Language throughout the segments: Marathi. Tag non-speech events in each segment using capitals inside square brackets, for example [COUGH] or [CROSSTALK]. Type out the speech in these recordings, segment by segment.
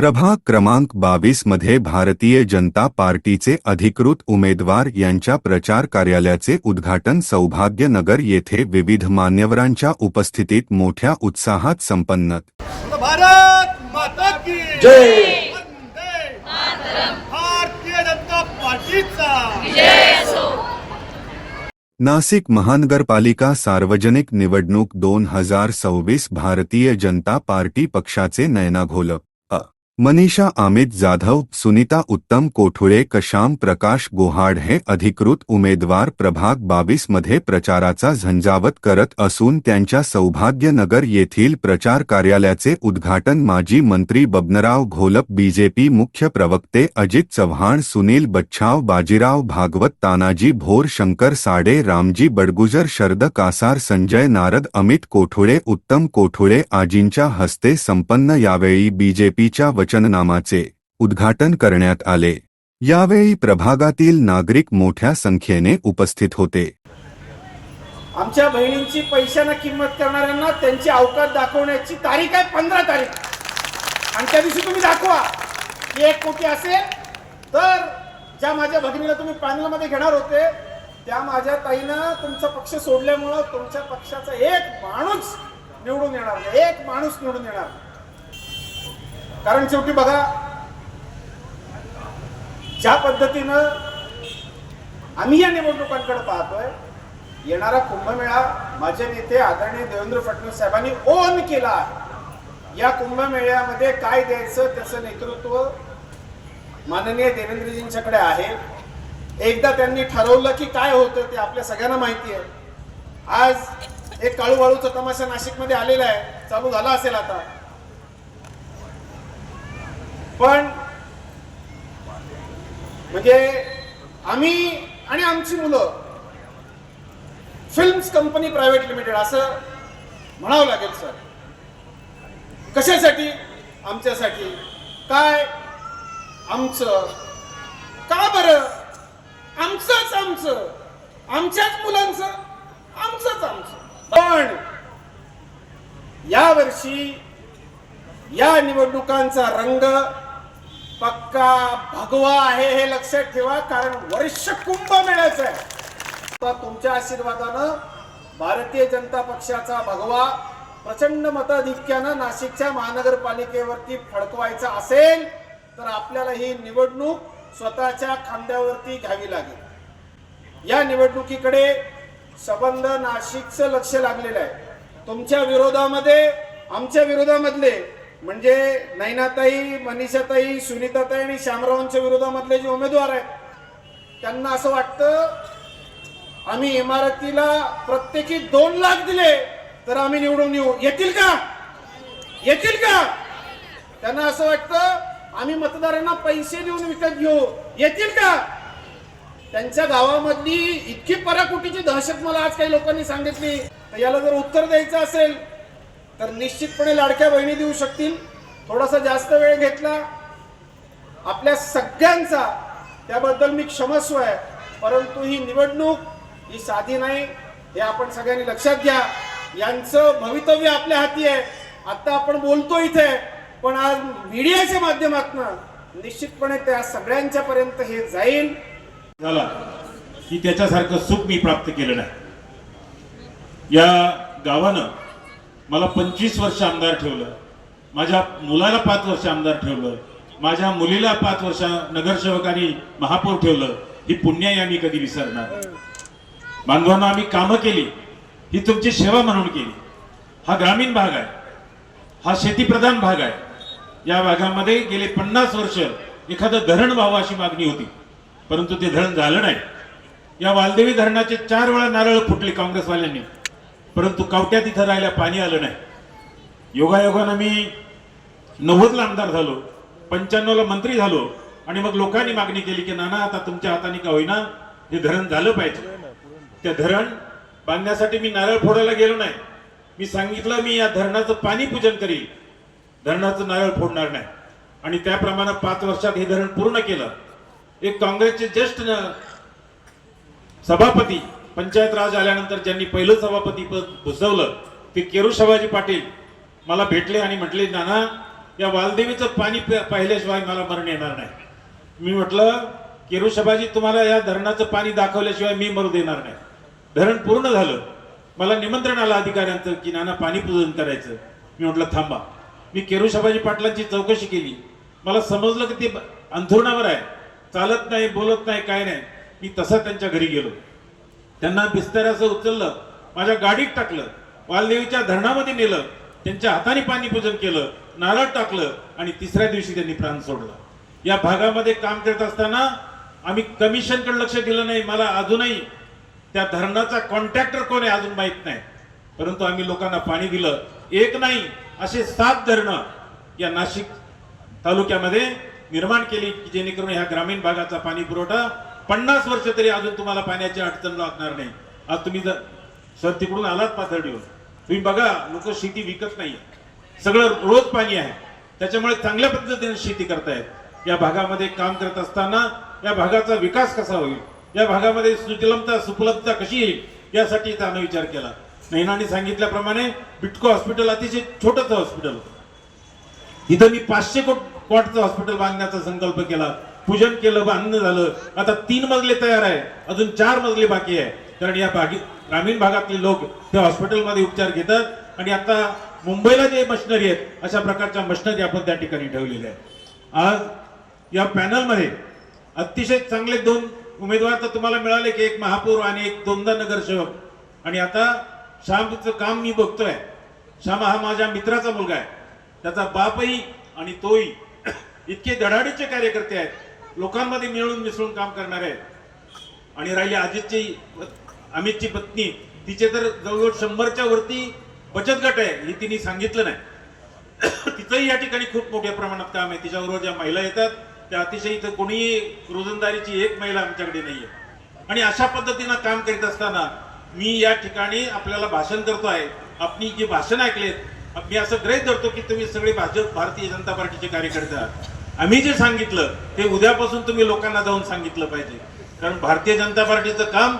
प्रभाग क्रमांक बावीसमध्ये भारतीय जनता पार्टीचे अधिकृत उमेदवार यांच्या प्रचार कार्यालयाचे उद्घाटन सौभाग्यनगर येथे विविध मान्यवरांच्या उपस्थितीत मोठ्या उत्साहात संपन्न. भारत माता की जय. वंदे. भारतीय जनता पार्टीचा. नाशिक महानगरपालिका सार्वजनिक निवडणूक दोन हजार सव्वीस भारतीय जनता पार्टी पक्षाचे नयनाघोल. अ मनीषा, अमित जाधव, सुनीता उत्तम कोठुळे कशाम, प्रकाश गोहाड हे, अधिकृत उमेदवार, प्रभाग बावीस मध्ये प्रचाराचा झंझावत करत असून त्यांच्या सौभाग्यनगर येथील प्रचार कार्यालयाचे उद्घाटन माजी मंत्री बबनराव घोलप, बीजेपी मुख्य प्रवक्ते अजित चव्हाण, सुनील बच्छाव, बाजीराव भागवत, तानाजी भोर, शंकर साडे, रामजी बडगुजर, शरद कासार, संजय नारद, अमित कोठुळे उत्तम कोठुळे आजींच्या हस्ते संपन्न यावेळी बीजेपीच्या वचननामाचे उद्घाटन करण्यात आले. यावेळी प्रभागातील नागरिक मोठ्या संख्येने उपस्थित होते. आमच्या बहिणींची पैशांना किंमत करणाऱ्यांना त्यांची अवकात दाखवण्याची तारीख आहे पंधरा तारीख. आणि त्या दिवशी तुम्ही दाखवा. की एक कोटी असेल तर ज्या माझ्या भगिनीला तुम्ही पॅनलमध्ये घेणार होते त्या माझ्या ताईनं तुमचा पक्ष सोडल्यामुळं तुमच्या पक्षाचा एक माणूस निवडून येणार एक माणूस निवडून येणार कारण शेवटी बघा ज्या पद्धतीनं आम्ही या निवडणुकांकडे पाहतोय येणारा कुंभमेळा माझे नेते आदरणीय देवेंद्र फडणवीस साहेबांनी ओन केला आहे. या कुंभमेळ्यामध्ये काय द्यायचं त्याचं नेतृत्व माननीय देवेंद्रजींच्याकडे आहे. एकदा त्यांनी ठरवलं की काय होतं ते आपल्या सगळ्यांना माहिती आहे. आज एक काळूवाळूचा तमाशा नाशिकमध्ये आलेला आहे. चालू झाला असेल आता. पण म्हणजे आम्ही आणि आमची मुलं फिल्म्स कंपनी प्रायव्हेट लिमिटेड असं म्हणावं लागेल सर कशासाठी? आमच्यासाठी. काय? आमचं. का बरं? आमचंच आमचं. आमच्याच मुलांचं. आमचंच आमचं. पण यावर्षी या निवडणुकांचा रंग पक्का भगवा आहे हे लक्षात ठेवा कारण वर्ष कुंभ मेळायचं आहे. आता तुमच्या आशीर्वादानं भारतीय जनता पक्षाचा भगवा प्रचंड मताधिक्यानं नाशिकच्या महानगरपालिकेवरती फडकवायचा असेल तर आपल्याला ही निवडणूक स्वतःच्या खांद्यावरती घ्यावी लागेल. या निवडणुकीकडे संबंध नाशिकचं लक्ष लागलेलं आहे. तुमच्या विरोधामध्ये आमच्या विरोधामधले म्हणजे नैनाताई मनीषाताई सुनीताताई आणि श्यामरावांच्या विरोधामधले जे उमेदवार आहेत त्यांना असं वाटतं आम्ही इमारतीला प्रत्येकी दोन लाख दिले तर आम्ही निवडून येऊ. येतील का? येतील का? त्यांना असं वाटतं आम्ही मतदारांना पैसे देऊन विकत घेऊ. येतील का? त्यांच्या गावामधली इतकी पराकुटीची दहशत मला आज काही लोकांनी सांगितली. तर याला जर उत्तर द्यायचं असेल तर निश्चितपणे लाडक्या बहिणी देऊ शकतील. थोडासा जास्त वेळ घेतला. आपल्या सगळ्यांचा त्याबद्दल मी क्षमस्व आहे. परंतु ही निवडणूक ही साधी नाही. हे आपण सगळ्यांनी लक्षात घ्या. यांचं भवितव्य आपल्या हाती आहे. आत्ता आपण बोलतो इथे पण आज मीडियाच्या माध्यमातून निश्चितपणे त्या सगळ्यांच्या पर्यंत हे जाईल. झाला की त्याच्यासारखं सुख मी प्राप्त केलं नाही. या गावानं मला पंचवीस वर्ष आमदार ठेवलं. माझ्या मुलाला पाच वर्ष आमदार ठेवलं. माझ्या मुलीला पाच वर्ष नगरसेवकांनी महापौर ठेवलं. ही पुण्याई आम्ही कधी विसरणार बांधवांना आम्ही कामं केली. ही तुमची सेवा म्हणून केली. हा ग्रामीण भाग आहे. हा शेतीप्रधान भाग आहे. या भागामध्ये गेले पन्नास वर्ष एखादं धरण व्हावं अशी मागणी होती. परंतु ते धरण झालं नाही. या वालदेवी धरणाचे चार वेळा नारळ फुटले काँग्रेसवाल्यांनी. परंतु कावट्यात इथं राहायला पाणी आलं नाही. योगायोगानं मी नव्वदला आमदार झालो पंच्याण्णवला मंत्री झालो आणि मग लोकांनी मागणी केली की नाना आता तुमच्या हाताने का होईना? हे धरण झालं पाहिजे. त्या धरण बांधण्यासाठी मी नारळ फोडायला गेलो नाही. मी सांगितलं मी या धरणाचं पाणी पूजन करील. धरणाचं नारळ फोडणार नाही. आणि त्याप्रमाणे पाच वर्षात हे धरण पूर्ण केलं. एक काँग्रेसचे ज्येष्ठ सभापती पंचायत राज आल्यानंतर ज्यांनी पहिलं सभापती पद भुसवलं ते केरू शिवाजी पाटील. मला भेटले आणि म्हटले नाना या वालदेवीचं पाणी प- पाहिल्याशिवाय मला मरण येणार नाही. मी म्हटलं केरुशबाजी तुम्हाला या धरणाचं पाणी दाखवल्याशिवाय मी मरू देणार नाही. धरण पूर्ण झालं. मला निमंत्रण आलं अधिकाऱ्यांचं की नाना पाणी पूजन करायचं. मी म्हटलं थांबा. मी केरुशबाजी पाटलांची चौकशी केली. मला समजलं की ते अंथरुणावर आहे. चालत नाही बोलत नाही काय नाही. मी तसा त्यांच्या घरी गेलो. त्यांना बिस्तऱ्याचं उचललं माझ्या गाडीत टाकलं वालदेवीच्या धरणामध्ये नेलं त्यांच्या हाताने पाणी पूजन केलं नारळ टाकलं आणि तिसऱ्या दिवशी त्यांनी प्राण सोडला. या भागामध्ये काम करत असताना आम्ही कमिशनकडे लक्ष दिलं नाही मला अजूनही त्या धरणाचा कॉन्ट्रॅक्टर कोण आहे अजून माहीत नाही. परंतु आम्ही लोकांना पाणी दिलं. एक नाही असे सात धरणं या नाशिक तालुक्यामध्ये निर्माण केली की जेणेकरून ह्या ग्रामीण भागाचा पाणी पुरवठा पन्नास वर्ष तरी अजून तुम्हाला पाण्याची अडचण लागणार नाही. आज तुम्ही जर सर तिकडून आलात पाथर्डीवर तुम्ही बघा लोक शेती विकत नाही सगळं रोज पाणी आहे. त्याच्यामुळे चांगल्या पद्धतीने शेती करतायत. या भागामध्ये काम करत असताना या भागाचा विकास कसा होईल? या भागामध्ये सुजलमता सुपलब्धता कशी येईल? यासाठी त्यानं विचार केला. नैनाने सांगितल्याप्रमाणे बिटको हॉस्पिटल अतिशय छोटंच हॉस्पिटल होतं. इथं मी पाचशे कोट कॉटचं हॉस्पिटल बांधण्याचा संकल्प केला. पूजन केलं बांधणं झालं. आता तीन मजले तयार आहे. अजून चार मजले बाकी आहे. कारण या भागी ग्रामीण भागातले लोक त्या हॉस्पिटलमध्ये उपचार घेतात आणि आता मुंबईला जे मशिनरी आहेत अशा प्रकारच्या मशिनरी आपण त्या ठिकाणी ठेवलेल्या आहेत. आज या पॅनलमध्ये अतिशय चांगले दोन उमेदवार तर तुम्हाला मिळाले की एक महापौर आणि एक दोनदा नगरसेवक. आणि आता श्यामचं काम मी बघतोय. श्याम हा माझ्या मित्राचा मुलगा आहे. त्याचा बापही आणि तोही इतके धडाडीचे कार्यकर्ते आहेत. लोकांमध्ये मिळून मिसळून काम करणार आहेत. आणि राहिली अजितची अमितची पत्नी तिचे तर जवळजवळ शंभरच्या वरती बचत गट आहे हे तिने सांगितलं नाही. [COUGHS] तिचंही या ठिकाणी खूप मोठ्या प्रमाणात काम आहे. तिच्याबरोबर ज्या महिला येतात त्या अतिशय इथं कोणीही रोजंदारीची एक महिला आमच्याकडे नाहीये. आणि अशा पद्धतीनं काम करीत असताना मी या ठिकाणी आपल्याला भाषण करतो आहे. आपली जी भाषण ऐकलेत मी असं ग्रहित धरतो की तुम्ही सगळे भाजप भारतीय जनता पार्टीचे कार्यकर्ते आहात. आम्ही जे सांगितलं ते उद्यापासून तुम्ही लोकांना जाऊन सांगितलं पाहिजे. कारण भारतीय जनता पार्टीचं काम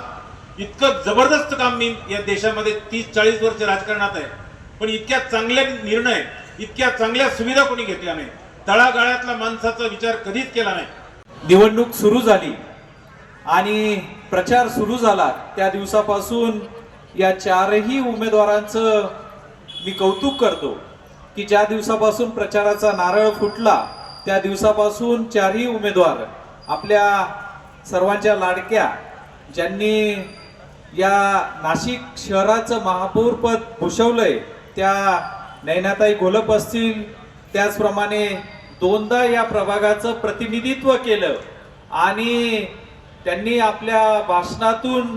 इतकं जबरदस्त काम मी या देशामध्ये तीस चाळीस वर्ष राजकारणात आहे. पण इतक्या चांगल्या निर्णय इतक्या चांगल्या सुविधा कोणी घेतल्या नाही. तळागाळातल्या माणसाचा विचार कधीच केला नाही. निवडणूक सुरू झाली. आणि प्रचार सुरू झाला. त्या दिवसापासून या चारही उमेदवारांचं मी कौतुक करतो की ज्या दिवसापासून प्रचाराचा नारळ फुटला त्या दिवसापासून चारही उमेदवार आपल्या सर्वांच्या लाडक्या ज्यांनी या नाशिक शहराचं महापौरपद भूषवलंय त्या नैनाताई घोलप असतील. त्याचप्रमाणे दोनदा या प्रभागाचं प्रतिनिधित्व केलं आणि त्यांनी आपल्या भाषणातून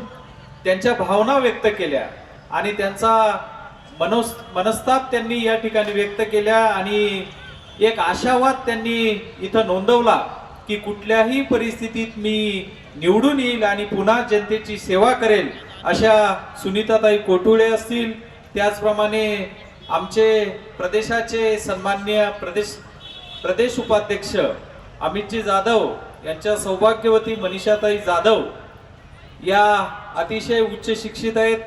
त्यांच्या भावना व्यक्त केल्या आणि त्यांचा मनोस मनस्ताप त्यांनी या ठिकाणी व्यक्त केल्या आणि एक आशावाद त्यांनी इथं नोंदवला की कुठल्याही परिस्थितीत मी निवडून येईल आणि पुन्हा जनतेची सेवा करेल अशा सुनीताताई कोटुळे असतील. त्याचप्रमाणे आमचे प्रदेशाचे सन्मान्य प्रदेश प्रदेश उपाध्यक्ष अमितजी जाधव यांच्या सौभाग्यवती मनीषाताई जाधव या अतिशय उच्च शिक्षित आहेत.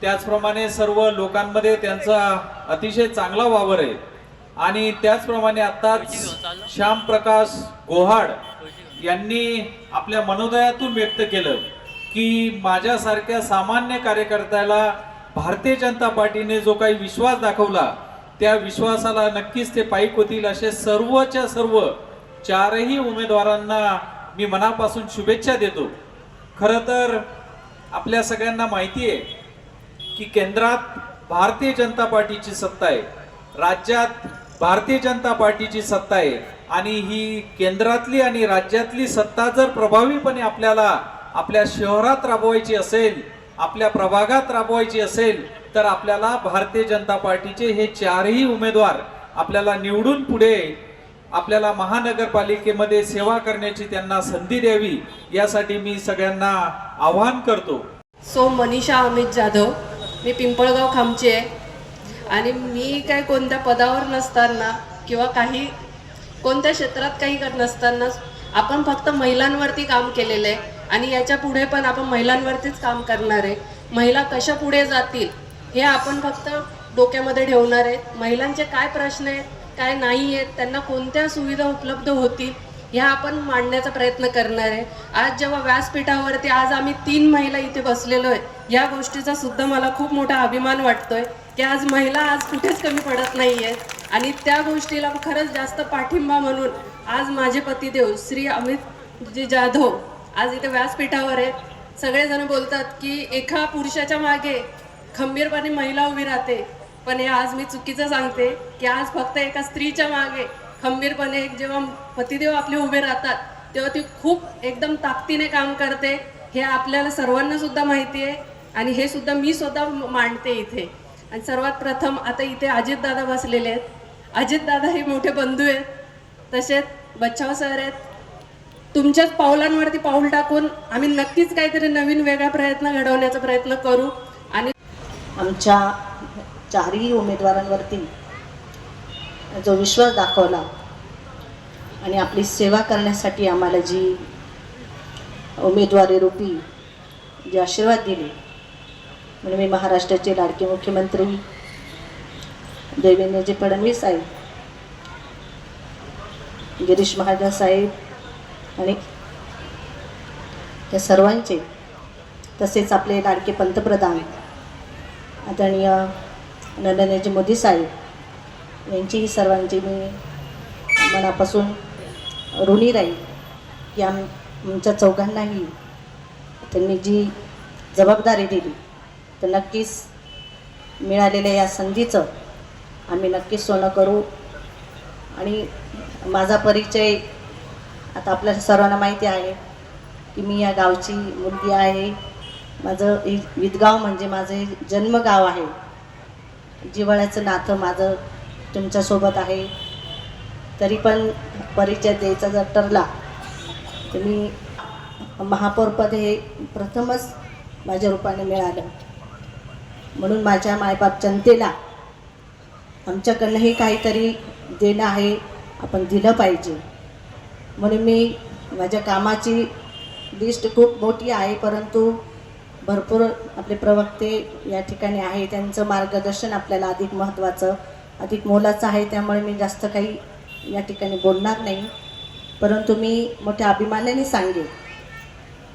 त्याचप्रमाणे सर्व लोकांमध्ये त्यांचा अतिशय चांगला वावर आहे. आणि त्याचप्रमाणे आताच श्याम प्रकाश गोहाड यांनी आपल्या मनोदयातून व्यक्त केलं की माझ्यासारख्या सामान्य कार्यकर्त्याला भारतीय जनता पार्टीने जो काही विश्वास दाखवला त्या विश्वासाला नक्कीच ते पाईक होतील असे सर्वच्या सर्व चारही उमेदवारांना मी मनापासून शुभेच्छा देतो. खरं तर आपल्या सगळ्यांना माहिती आहे की केंद्रात भारतीय जनता पार्टीची सत्ता आहे. राज्यात भारतीय जनता पार्टीची सत्ता आहे आणि ही केंद्रातली आणि राज्यातली सत्ता जर प्रभावीपणे आपल्याला आपल्या शहरात राबवायची असेल आपल्या प्रभागात राबवायची असेल तर आपल्याला भारतीय जनता पार्टीचे हे चारही उमेदवार आपल्याला निवडून पुढे आपल्याला महानगरपालिकेमध्ये सेवा करण्याची त्यांना संधी द्यावी यासाठी मी सगळ्यांना आवाहन करतो. सो मनीषा अमित जाधव मी पिंपळगाव खामची आहे. आणि मी काय कोणत्या पदावर नसताना किंवा काही कोणत्या क्षेत्रात काही करत नसताना आपण फक्त महिलांवरती काम केलेलं आहे आणि याच्यापुढे पण आपण महिलांवरतीच काम करणार आहे. महिला कशा पुढे जातील हे आपण फक्त डोक्यामध्ये ठेवणार आहेत महिलांचे काय प्रश्न आहेत काय नाही आहेत त्यांना कोणत्या सुविधा उपलब्ध होतील ह्या आपण मांडण्याचा प्रयत्न करणार आहे. आज जेव्हा व्यासपीठावरती आज आम्ही तीन महिला इथे बसलेलो आहे या गोष्टीचा सुद्धा मला खूप मोठा अभिमान वाटतोय की आज महिला आज कुठेच कमी पडत नाही आहेत आणि त्या गोष्टीला खरंच जास्त पाठिंबा म्हणून आज माझे पतिदेव श्री अमित जी जाधव आज इथे व्यासपीठावर आहेत. सगळेजण बोलतात की एका पुरुषाच्या मागे खंबीरपणे महिला उभी राहते. पण हे आज मी चुकीचं सांगते की आज फक्त एका स्त्रीच्या मागे खंबीरपणे एक जेव्हा पतिदेव आपले उभे राहतात तेव्हा ती खूप एकदम ताकदीने काम करते. हे आपल्याला सर्वांना सुद्धा माहिती आहे आणि हे सुद्धा मी स्वतः मांडते इथे. आणि सर्वात प्रथम आता इथे अजितदादा बसलेले आहेत. अजितदादा हे मोठे बंधू आहेत. तसेच बच्चाव सर आहेत. तुमच्याच पावलांवरती पाऊल टाकून आम्ही नक्कीच काहीतरी नवीन वेगळा प्रयत्न घडवण्याचा प्रयत्न करू. आणि आमच्या चारही उमेदवारांवरती जो विश्वास दाखवला आणि आपली सेवा करण्यासाठी आम्हाला जी उमेदवारी रूपी जे आशीर्वाद दिले म्हणून मी महाराष्ट्राचे लाडके मुख्यमंत्री देवेंद्रजी फडणवीस साहेब गिरीश महाजन साहेब आणि या सर्वांचे तसेच आपले लाडके पंतप्रधान आदरणीय नरेंद्रजी मोदी साहेब यांचीही सर्वांची मी मनापासून ऋणी राहील की आम आमच्या चौघांनाही त्यांनी जी जबाबदारी दिली तर नक्कीच मिळालेल्या या संधीचं आम्ही नक्कीच सोनं करू. आणि माझा परिचय आता आपल्या सर्वांना माहिती आहे की मी या गावची मुलगी आहे. माझं विदगाव म्हणजे माझं जन्मगाव आहे. जिव्हाळ्याचं नातं माझं तुमच्यासोबत आहे. तरी पण परिचय द्यायचा जर ठरला तुम्ही महापौरपद हे प्रथमच माझ्या रूपाने मिळालं. म्हणून माझ्या मायबाप जनतेला आमच्याकडनंही काहीतरी देणं आहे आपण दिलं पाहिजे. म्हणून मी माझ्या कामाची लिस्ट खूप मोठी आहे परंतु भरपूर आपले प्रवक्ते या ठिकाणी आहे त्यांचं मार्गदर्शन आपल्याला अधिक महत्त्वाचं अधिक मोलाचं आहे त्यामुळे मी जास्त काही या ठिकाणी बोलणार नाही. परंतु मी मोठ्या अभिमानाने सांगेन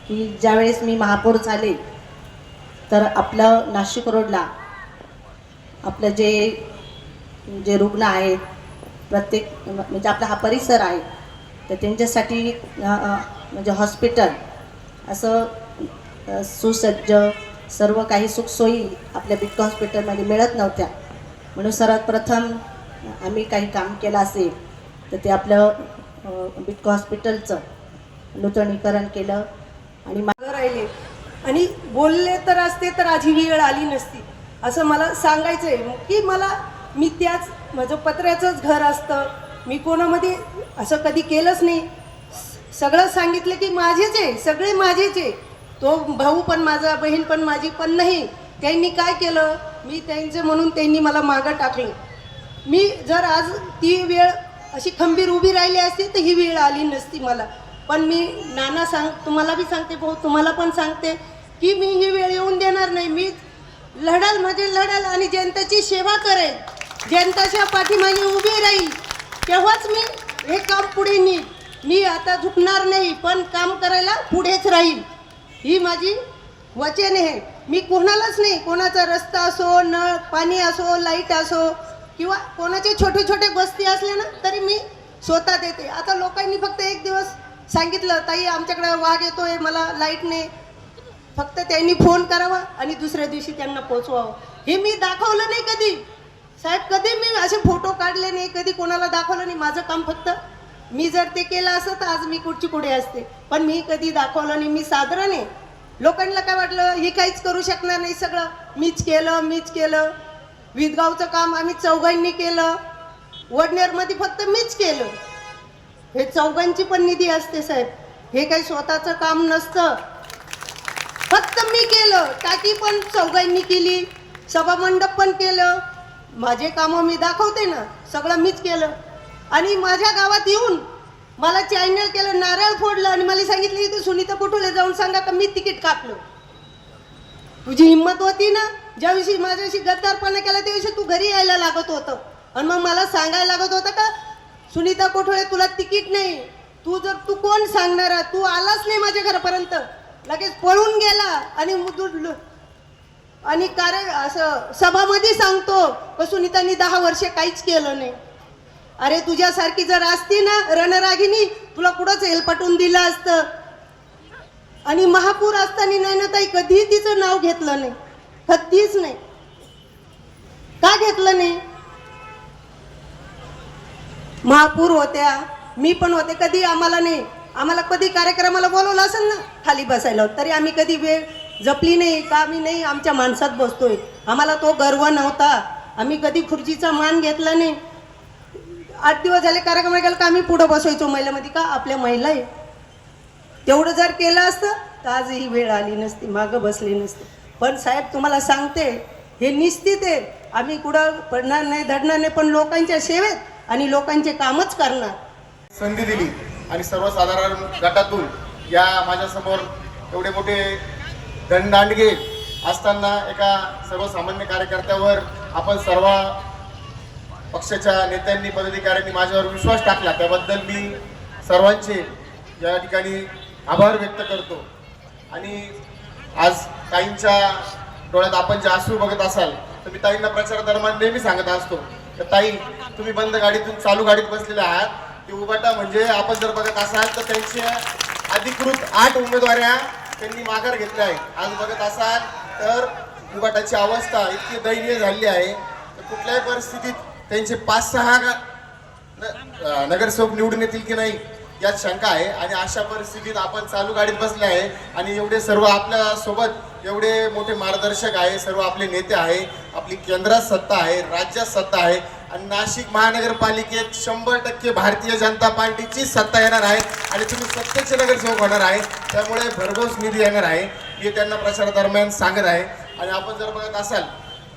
की ज्यावेळेस मी महापौर झाले तर आपलं नाशिक रोडला आपलं जे जे रुग्ण आहेत प्रत्येक म्हणजे आपला हा परिसर आहे तर त्यांच्यासाठी म्हणजे हॉस्पिटल असं सुसज्ज सर्व काही सुखसोयी आपल्या बिग हॉस्पिटलमध्ये मिळत नव्हत्या. म्हणून सर्वात प्रथम आम्ही काही काम केलं असेल तर ते आपलं बिटको हॉस्पिटलचं नूतनीकरण केलं आणि मागं राहिले. आणि बोलले तर असते तर आज ही वेळ आली नसती. असं मला सांगायचं आहे की मला मी त्याच माझं पत्र्याचंच घर असतं. मी कोणामध्ये असं कधी केलंच नाही. सगळं सांगितलं की माझेच आहे सगळे माझेच आहे. तो भाऊ पण माझा बहीण पण माझी पण नाही. त्यांनी काय केलं? मी त्यांचं म्हणून त्यांनी मला मागं टाकलं. मी जर आज ती वेळ अशी खंबीर उभी राहिली असती तर ही वेळ आली नसती मला. पण मी नाना सांग तुम्हाला बी सांगते भाऊ तुम्हाला पण सांगते की मी ही वेळ येऊन देणार नाही. मी लढाल म्हणजे लढाल आणि जनतेची सेवा करेल जनताच्या पाठीमागे उभी राहील. तेव्हाच मी हे काम पुढे नेईल मी आता झुकणार नाही पण काम करायला पुढेच राहील ही माझी वचन आहे. मी कोणालाच नाही. कोणाचा रस्ता असो नळ पाणी असो लाइट असो किंवा कोणाचे छोटे छोटे बस्ती असले ना तरी मी स्वतः देते. आता लोकांनी फक्त एक दिवस सांगितलं ताई आमच्याकडे वाघ येतोय मला लाइट नाही. फक्त त्यांनी फोन करावा आणि दुसऱ्या दिवशी त्यांना पोचवावं हे मी दाखवलं नाही कधी. साहेब कधी मी असे फोटो काढले नाही कधी कोणाला दाखवलं नाही. माझं काम फक्त मी जर ते केलं असं तर आज मी कुठची कुठे असते? पण मी कधी दाखवलं नाही. मी साधारण आहे. लोकांना काय वाटलं हे काहीच करू शकणार नाही सगळं. मीच केलं मीच केलं. विदगावचं काम आम्ही चौघांनी केलं. वडनेरमध्ये फक्त मीच केलं. हे चौघांची पण निधी असते साहेब. हे काही स्वतःचं काम नसतं. फक्त मी केलं. टाकी पण चौघांनी केली. सभामंडप पण केलं. माझे कामं मी दाखवते ना. सगळं मीच केलं. आणि माझ्या गावात येऊन मला चॅनल केलं नारळ फोडलं आणि मला सांगितलं की तू सुनीता पुटुले जाऊन सांगा का मी तिकीट कापलं. तुझी हिंमत होती ना? ज्या दिवशी माझ्याशी गद्दारपणा केला त्या दिवशी तू घरी यायला लागत होतं. आणि मग मला सांगायला लागत होतं का सुनीता कोठोळे तुला तिकीट नाही. तू जर तू कोण सांगणार? तू आलाच नाही माझ्या घरापर्यंत. लगेच पळून गेला आणि आणि कारण असं सभामध्ये सांगतो का सुनीतानी दहा वर्षे काहीच केलं नाही. अरे तुझ्यासारखी जर असती ना रणरागिनी तुला कुठंच हेलपटून दिलं असतं. आणि महापूर असताना नाही ना ताई कधीही तिचं नाव घेतलं नाही. कधीच नाही. का घेतलं नाही? महापूर होत्या मी पण होते कधी आम्हाला नाही. आम्हाला कधी कार्यक्रमाला बोलवलं असेल ना खाली बसायला. तरी आम्ही कधी वेळ जपली नाही का आम्ही नाही आमच्या माणसात बसतोय. आम्हाला तो गर्व नव्हता. आम्ही कधी खुर्चीचा मान घेतला नाही. आठ दिवस झाले कार्यक्रम केला का आम्ही पुढं बसवायचो महिलामध्ये का आपल्या महिला आहे? तेवढं जर केलं असतं तर आज ही वेळ आली नसती मागं बसली नसती. पण साहेब तुम्हाला सांगते हे निश्चित आहे आम्ही कुठं पडणार नाही धडणार नाही पण लोकांच्या सेवेत आणि लोकांचे कामच करणार. संधी दिली आणि सर्वसाधारण गटातून या माझ्यासमोर एवढे मोठे दंडांडगे असताना एका सर्वसामान्य कार्यकर्त्यावर आपण सर्व पक्षाच्या नेत्यांनी पदाधिकाऱ्यांनी माझ्यावर विश्वास टाकला. त्याबद्दल मी सर्वांचे या ठिकाणी आभार व्यक्त करतो. आणि आज ताईंच्या डोळ्यात आपण जे आसू बघत असाल तर मी ताईंना प्रचार दरम्यान नेहमी सांगत असतो तर ताई तुम्ही बंद गाडीतून चालू गाडीत बसलेले आहात. ते उबाटा म्हणजे आपण जर बघत असाल तर त्यांच्या अधिकृत आठ उमेदवाऱ्या त्यांनी माघार घेतल्या आहेत. आज बघत असाल तर उबाटाची अवस्था इतकी दयनीय झालेली आहे. तर कुठल्याही परिस्थितीत त्यांचे पाच सहा न- नगरसेवक निवडून येतील की नाही यात शंका आहे. आणि अशा परिस्थितीत आपण चालू गाडीत बसले आहे आणि एवढे सर्व आपल्यासोबत एवढे मोठे मार्गदर्शक आहे सर्व आपले नेते आहे आपली केंद्रात सत्ता आहे राज्यात सत्ता आहे. आणि नाशिक महानगरपालिकेत शंभर टक्के भारतीय जनता पार्टीची सत्ता येणार आहे आणि तुम्ही सत्तेचे नगरसेवक होणार आहे. त्यामुळे भरघोस निधी येणार आहे. हे त्यांना प्रचारादरम्यान सांगत आहे. आणि आपण जर बघत असाल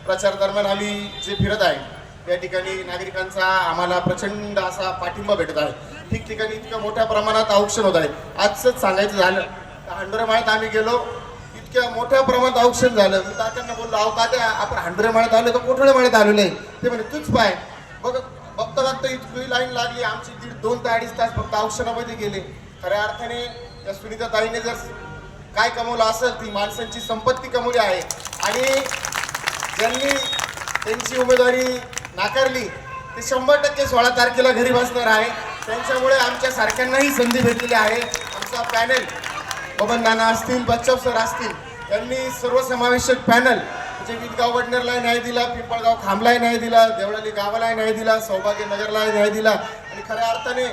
प्रचार दरम्यान आम्ही जे फिरत आहे या ठिकाणी नागरिकांचा आम्हाला प्रचंड असा पाठिंबा भेटत आहे. ठिकठिकाणी इतक्या मोठ्या प्रमाणात औक्षण होत आहे. आजच सांगायचं झालं हंडोरे माळ्यात आम्ही गेलो. इतक्या मोठ्या प्रमाणात औक्षण झालं. मी तात्यांना बोललो अहो तात्या आपण हंडोरे माळ्यात आलो तर कोठळे माळ्यात आलो नाही? ते म्हणे तूच पाय. बघ बघता बघता इतकी लाईन लागली. आमची दीड दोन ते अडीच तास फक्त औक्षणामध्ये गेले. खऱ्या अर्थाने त्या सुनीता ताईने जर काय कमवलं असेल ती माणसांची संपत्ती कमवली आहे. आणि ज्यांनी त्यांची उमेदवारी नाकारली. ते शंभर टक्के सोळा तारखेला घरी बसणार आहे. त्यांच्यामुळे आमच्या सारख्यांनाही संधी भेटलेली आहे. आमचा पॅनल बबन नाना असतील बच्चव सर असतील त्यांनी सर्वसमावेशक पॅनल म्हणजे विदगाव वडनेरलाही न्याय दिला पिंपळगाव खांबलाही न्याय दिला देवळाली गावालाही न्याय दिला सौभाग्यनगरलाही न्याय दिला. आणि खऱ्या अर्थाने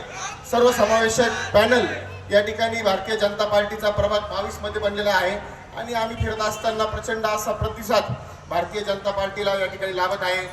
सर्वसमावेशक पॅनल या ठिकाणी भारतीय जनता पार्टीचा प्रभाग बावीसमध्ये बनलेला आहे. आणि आम्ही फिरत असताना प्रचंड असा प्रतिसाद भारतीय जनता पार्टीला या ठिकाणी लाभत आहे.